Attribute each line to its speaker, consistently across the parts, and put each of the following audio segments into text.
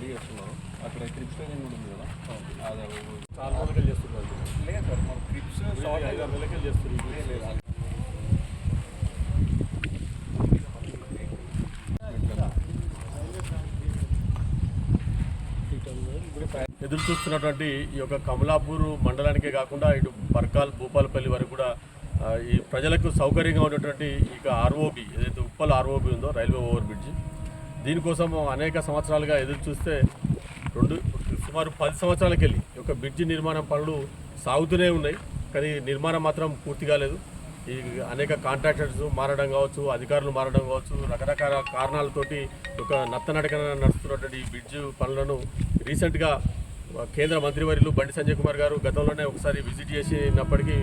Speaker 1: Training కూడా ఉంది కదా? అదే
Speaker 2: చాలా రోజులు చేస్తున్నారు.
Speaker 1: లేదు సార్ మన ట్రిప్స్ షార్ట్
Speaker 2: ఐదు ఆరు నెలలకే చేస్తున్నారు. ఎదురు చూస్తున్నటువంటి ఈ యొక్క కమలాపూర్ మండలానికే కాకుండా ఇటు పర్కాల్ భూపాలపల్లి వరకు కూడా ఈ ప్రజలకు సౌకర్యంగా ఉన్నటువంటి ఇక ఆర్ఓబి ఏదైతే ఉప్పల్ ఆర్ఓబి ఉందో రైల్వే ఓవర్ బ్రిడ్జ్ దీనికోసం అనేక సంవత్సరాలుగా ఎదురు చూస్తే రెండు సుమారు పది సంవత్సరాలకు వెళ్ళి ఒక బ్రిడ్జి నిర్మాణం పనులు సాగుతూనే ఉన్నాయి. కానీ నిర్మాణం మాత్రం పూర్తి కాలేదు. ఈ అనేక కాంట్రాక్టర్స్ మారడం కావచ్చు అధికారులు మారడం కావచ్చు రకరకాల కారణాలతోటి ఒక నత్తనడకన నడుస్తున్నటువంటి ఈ బ్రిడ్జ్ పనులను రీసెంట్గా కేంద్ర మంత్రివర్యులు బండి సంజయ్ కుమార్ గారు గతంలోనే ఒకసారి విజిట్ చేసినప్పటికీ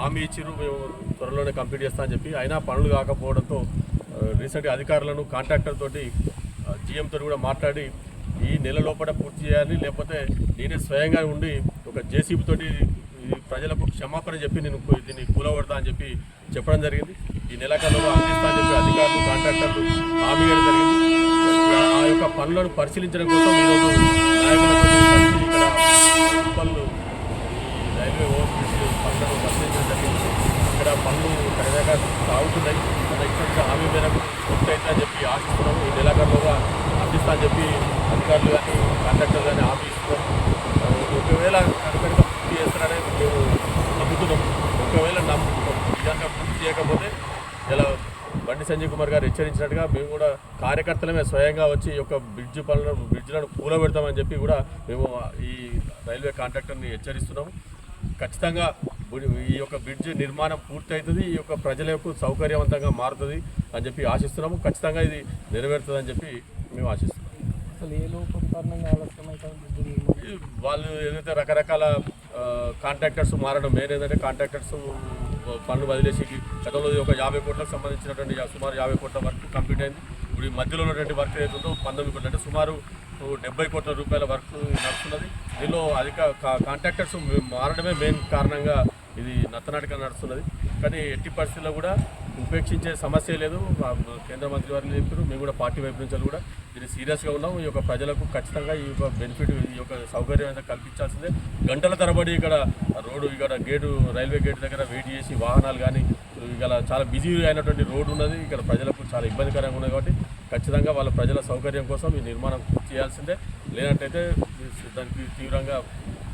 Speaker 2: హామీ ఇచ్చిరు మేము త్వరలోనే కంప్లీట్ చేస్తా అని చెప్పి. అయినా పనులు కాకపోవడంతో రీసెంట్గా అధికారులను కాంట్రాక్టర్ తోటి జీఎంతో కూడా మాట్లాడి ఈ నెల లోపల పూర్తి చేయాలి లేకపోతే నేనే స్వయంగా ఉండి ఒక జేసీబీ తోటి ఈ ప్రజలకు క్షమాపణ చెప్పి నేను దీన్ని కూలగొడతా అని చెప్పి చెప్పడం జరిగింది. ఈ నెలాఖరులో అందిస్తా అని చెప్పి అధికారులు కాంట్రాక్టర్లు హామీ ఇవ్వడం జరిగింది. ఆ- యొక్క పనులను పరిశీలించడం కోసం ఈరోజు నాయకులతో ఇక్కడ రైల్వే ఓవర్ బ్రిడ్జ్ పనులను పరిశీలించడం జరిగింది ఇక్కడ పనులు కరెక్ట్గా సాగుతున్నాయి మన ఇక్కడ నుంచి హామీ మేరకు పూర్తి అవుతుందని చెప్పి ఆశిస్తున్నాము. ఈ నెలాఖరులోగా అందిస్తా అని చెప్పి అధికారులు కానీ కాంట్రాక్టర్లు కానీ హామీ ఇస్తున్నాం. ఒకవేళ కనుక పూర్తి చేస్తారనే మేము నమ్ముతున్నాం. ఒకవేళ నమ్ము నిజంగా పూర్తి చేయకపోతే ఇలా బండి సంజయ్ కుమార్ గారు హెచ్చరించినట్టుగా మేము కూడా కార్యకర్తలమే స్వయంగా వచ్చి ఈ యొక్క బ్రిడ్జ్ పనులను బ్రిడ్జ్లను కూలబెడతామని చెప్పి కూడా మేము ఈ రైల్వే కాంట్రాక్టర్ని హెచ్చరిస్తున్నాము. ఖచ్చితంగా ఈ యొక్క బ్రిడ్జ్ నిర్మాణం పూర్తి అవుతుంది ఈ యొక్క ప్రజల యొక్క సౌకర్యవంతంగా మారుతుంది అని చెప్పి ఆశిస్తున్నాము. ఖచ్చితంగా ఇది నెరవేరుతుంది అని చెప్పి మేము ఆశిస్తున్నాం. వాళ్ళు ఏదైతే రకరకాల కాంట్రాక్టర్స్ మారడం మెయిన్ ఏంటంటే కాంట్రాక్టర్స్ పనులు వదిలేసి గతంలో ఒక యాభై కోట్లకు సంబంధించినటువంటి సుమారు యాభై కోట్ల వర్క్ కంప్లీట్ అయింది. ఇప్పుడు ఈ మధ్యలో ఉన్నటువంటి వర్క్ ఏదైతే ఉందో పంతొమ్మిది కోట్లు అంటే సుమారు డెబ్బై కోట్ల రూపాయల వర్క్ నడుస్తున్నది. దీనిలో అధిక కా- కాంట్రాక్టర్స్ మారడమే మెయిన్ కారణంగా ఇది నత్తనాటక నడుస్తున్నది. కానీ ఎట్టి పరిస్థితుల్లో కూడా ఉపేక్షించే సమస్య లేదు. కేంద్ర మంత్రి వారిని చెప్పారు మేము కూడా పార్టీ వైపు నుంచి కూడా దీన్ని సీరియస్గా ఉన్నాం ఈ యొక్క ప్రజలకు ఖచ్చితంగా ఈ యొక్క బెనిఫిట్ ఈ యొక్క సౌకర్యం అయితే కల్పించాల్సిందే. గంటల తరబడి ఇక్కడ రోడ్డు ఇక్కడ గేటు రైల్వే గేట్ దగ్గర వెయిట్ చేసి వాహనాలు కానీ ఇక్కడ చాలా బిజీ అయినటువంటి రోడ్డు ఉన్నది. ఇక్కడ ప్రజలకు చాలా ఇబ్బందికరంగా ఉన్నది కాబట్టి ఖచ్చితంగా వాళ్ళ ప్రజల సౌకర్యం కోసం ఈ నిర్మాణం చేయాల్సిందే. లేనట్టయితే దానికి తీవ్రంగా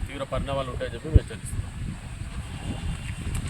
Speaker 2: తీవ్ర పరిణామాలు ఉంటాయని చెప్పి మేము హెచ్చరిస్తున్నాం.